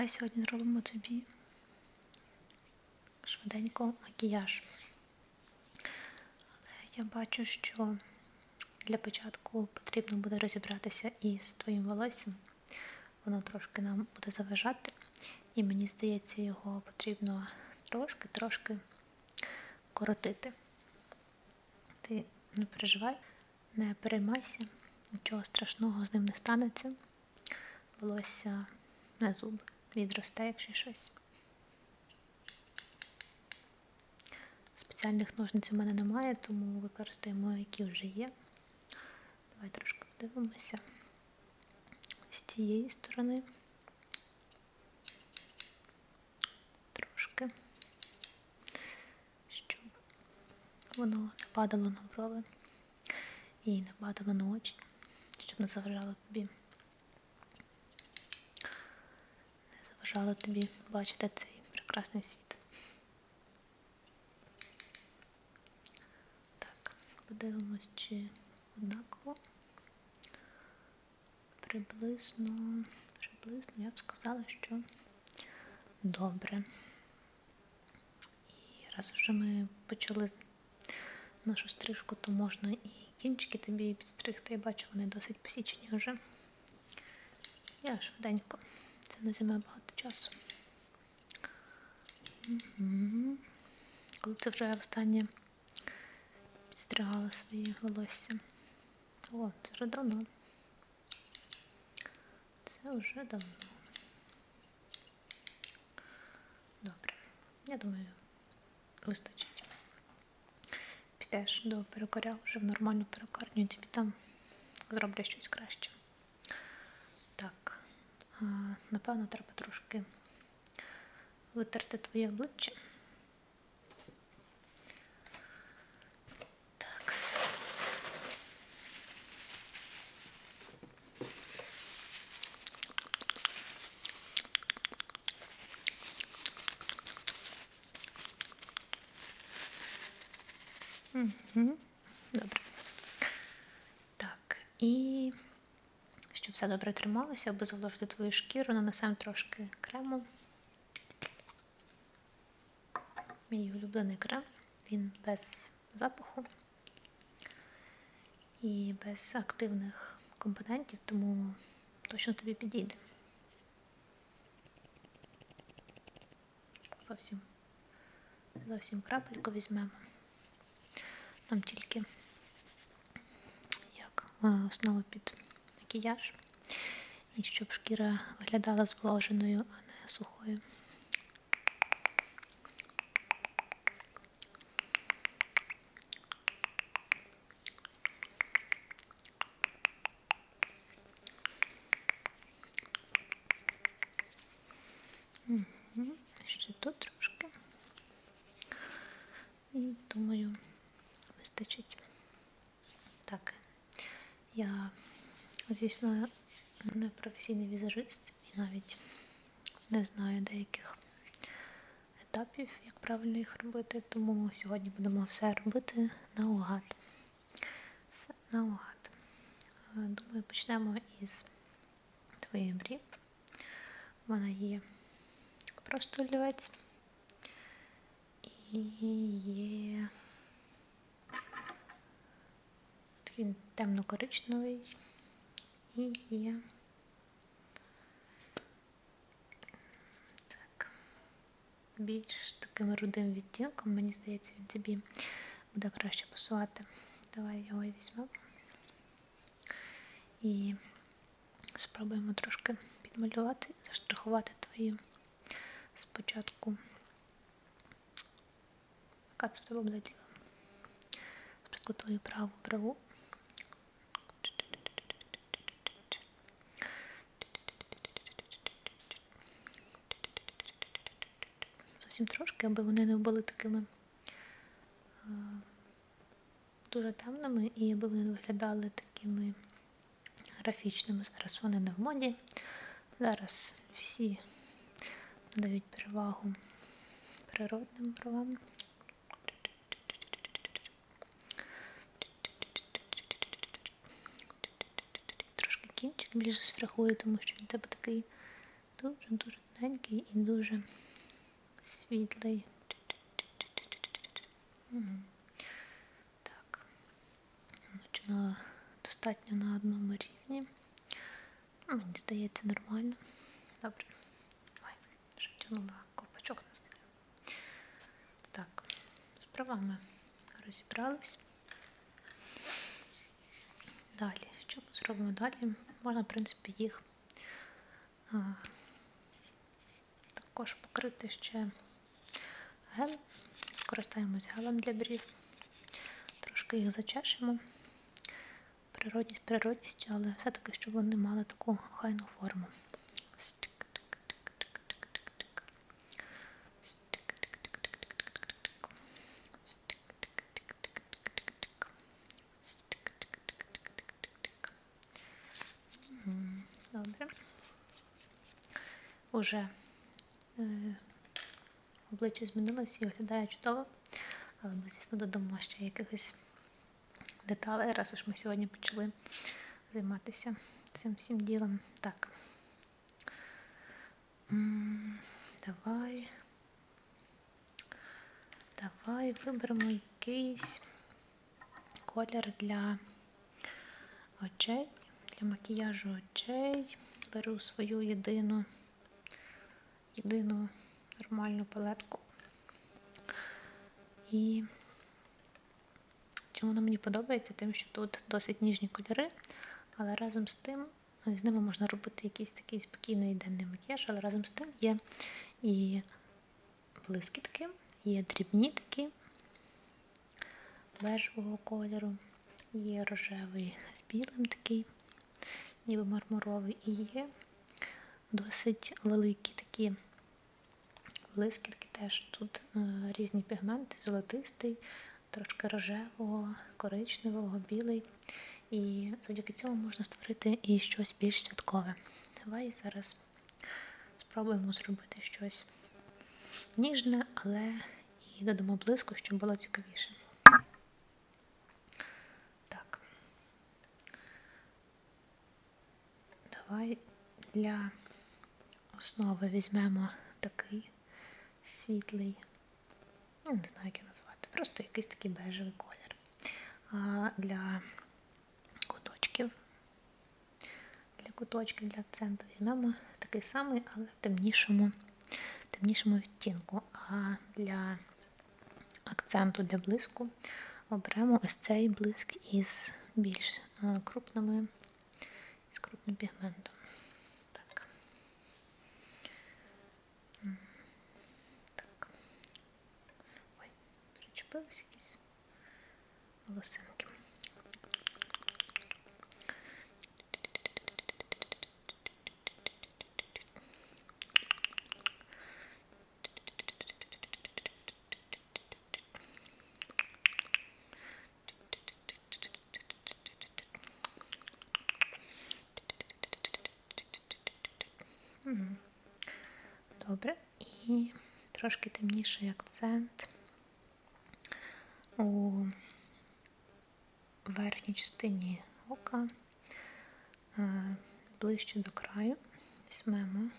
Давай сьогодні зробимо тобі швиденько макіяж. Але я бачу, що для початку потрібно буде розібратися із твоїм волоссям. Воно трошки нам буде заважати, і мені здається, його потрібно трошки-трошки коротити. Ти не переживай, не переймайся, нічого страшного з ним не станеться. Волосся на зуби відросте, якщо щось. Спеціальних ножниць у мене немає, тому використаємо, які вже є. Давай трошки подивимося з тієї сторони. Трошки, щоб воно не падало на брови і не падало на очі, щоб не заважало тобі. Заважало тобі бачити цей прекрасний світ. Так, подивимось, чи однаково. Приблизно, приблизно я б сказала, що добре. І раз вже ми почали нашу стрижку, то можна і кінчики тобі підстригти. Я бачу, вони досить посічені вже. Я швиденько. Це не займе багато часу. Угу. Коли ти вже останнє підстригала свої волосся. О, це вже давно. Це вже давно. Добре. Я думаю, вистачить. Підеш до перукаря вже в нормальну перукарню, і тобі там зроблять щось краще. Напевно, треба трошки витерти твоє обличчя. Добре. Так, і все добре трималося, аби зволожити твою шкіру, нанесемо трошки крему. Мій улюблений крем. Він без запаху і без активних компонентів, тому точно тобі підійде. Зовсім, зовсім крапельку візьмемо. Нам тільки як е, основа під макіяж. І щоб шкіра виглядала зволоженою, а не сухою. Угу. Ще тут трошки. І думаю, вистачить. Так, я, звісно, не професійний візажист і навіть не знаю деяких етапів, як правильно їх робити, тому сьогодні будемо все робити наугад. Все наугад. Е, Думаю, почнемо із твоїх брів. Мене є просто олівець і є такий темно-коричневий і є так, більш таким рудим відтінком, мені здається, він тобі буде краще пасувати. Давай його візьмемо. І спробуємо трошки підмалювати, заштрихувати твої спочатку. Яка це в тебе буде діло? Спочатку твою праву брову. Трошки, аби вони не були такими дуже темними і аби вони не виглядали такими графічними. Зараз вони не в моді. Зараз всі надають перевагу природним бровам. трішки більше сфрахує, тому що він тебе такий дуже-дуже тоненький і дуже світлий. Так. Починала достатньо на одному рівні. Мені здається, нормально. Добре. Ой, вже втягнула ковпачок на знаю. Так, з правами розібрались. Далі, що ми зробимо далі? Можна, в принципі, їх а, також покрити ще гелем. Скористаємось гелем для брів. Трошки їх зачешемо. Природність природністю, але все-таки, щоб вони мали таку охайну форму. Добре. Уже е, обличчя змінилося і виглядає чудово. Але ми, звісно, додамо ще якихось деталей, раз уж ми сьогодні почали займатися цим всім ділом. Так. Давай. Давай виберемо якийсь колір для очей, для макіяжу очей. Беру свою єдину, єдину нормальну палетку. І чому вона мені подобається? Тим, що тут досить ніжні кольори, але разом з тим з ними можна робити якийсь такий спокійний денний макіяж, але разом з тим є і блискітки, є дрібні такі бежевого кольору, є рожевий з білим такий, ніби мармуровий, і є досить великі такі блискітки теж тут е, різні пігменти, золотистий, трошки рожевого, коричневого, білий. І завдяки цьому можна створити і щось більш святкове. Давай зараз спробуємо зробити щось ніжне, але і додамо блиску, щоб було цікавіше. Так. Давай для основи візьмемо такий світлий, ну, не знаю, як його назвати, просто якийсь такий бежевий колір. А для куточків, для куточків, для акценту візьмемо такий самий, але в темнішому, темнішому відтінку. А для акценту, для блиску оберемо ось цей блиск із більш е, крупними, із крупним пігментом. Так. М, Так. Ой, причепились якісь волосинки. Добре. І трошки темніший акцент у верхній частині ока, е, ближче до краю. Візьмемо.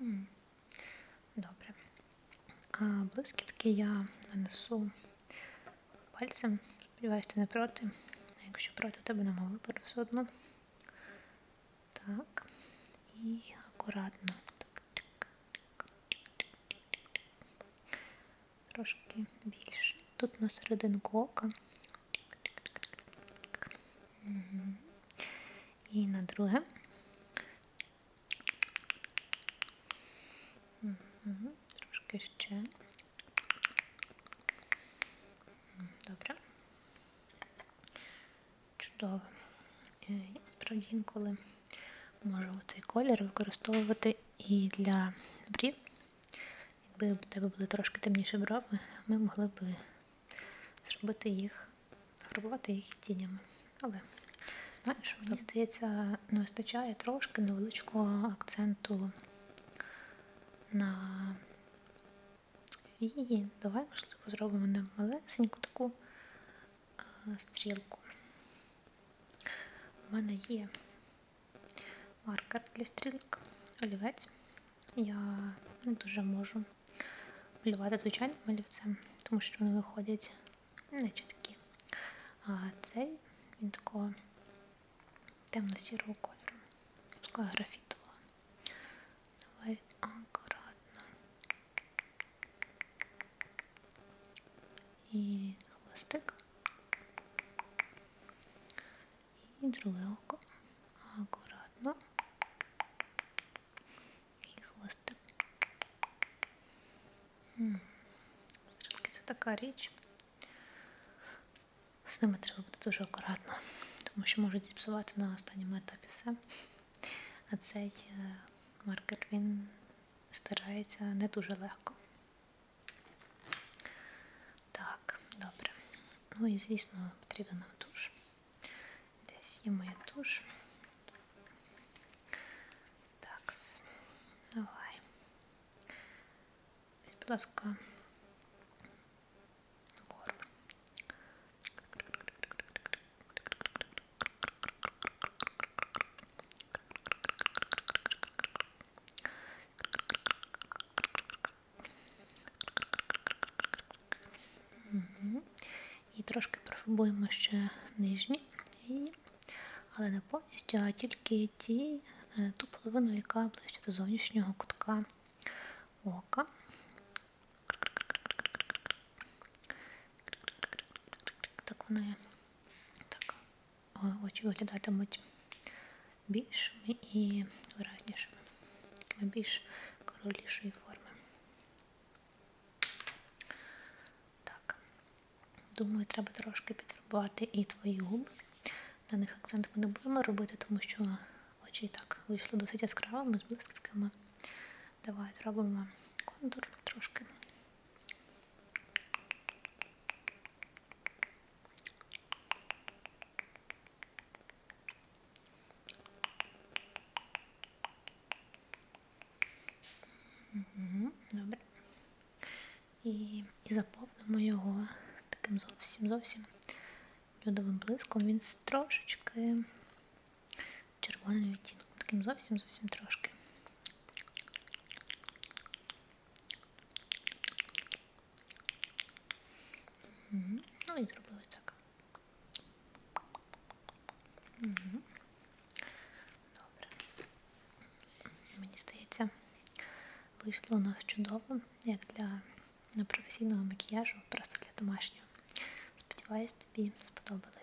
М, Добре. А блискітки я нанесу пальцем. Сподіваюсь, ти не проти. Якщо проти, у тебе нема вибору все одно. Так. І акуратно. Так. Трошки більше. Тут на серединку ока. Мгм. І на друге. Мгм. Трошки ще. Добре. Чудово. Я справді інколи можу цей колір використовувати і для брів. якби в тебе були трошки темніші брови, ми могли б зробити їх, фарбувати їх тінями. Але знаєш, мені здається, не вистачає трошки невеличкого акценту на вії. Давай, можливо, зробимо не малесеньку таку стрілку. У мене є маркер для стрілок, олівець. Я не дуже можу малювати звичайним олівцем, тому що вони виходять не чіткі. А цей він такого темно-сірого кольору, такого графітового. Давай акуратно. І хвостик. І друге око. Акуратно. І хвостик. Стрілки це така річ. З ними треба бути дуже акуратно, тому що можуть зіпсувати на останньому етапі все. А цей е, маркер він стирається не дуже легко. добре. Ну і звісно, потрібна нам туш. Десь є моя туш. Так, давай. Десь, будь ласка, Трошки профарбуємо ще нижні, але не повністю, а тільки ті, е, ту половину, яка ближче до зовнішнього кутка ока. Так вони так, очі виглядатимуть більшими і виразнішими, більш королішої форми. Думаю, треба трошки підфарбувати і твої губи. На них акцент ми не будемо робити, тому що очі і так вийшли досить яскравими з блискітками. Давай зробимо контур трошки. Добре. І, і його таким зовсім зовсім нюдовим блиском. Він трошечки червоним відтінком. Таким зовсім зовсім трошки. Ну і зробили так. Добре. Мені здається, вийшло у нас чудово, як для непрофесійного макіяжу, просто для домашнього. Сподіваюсь, тобі сподобалось.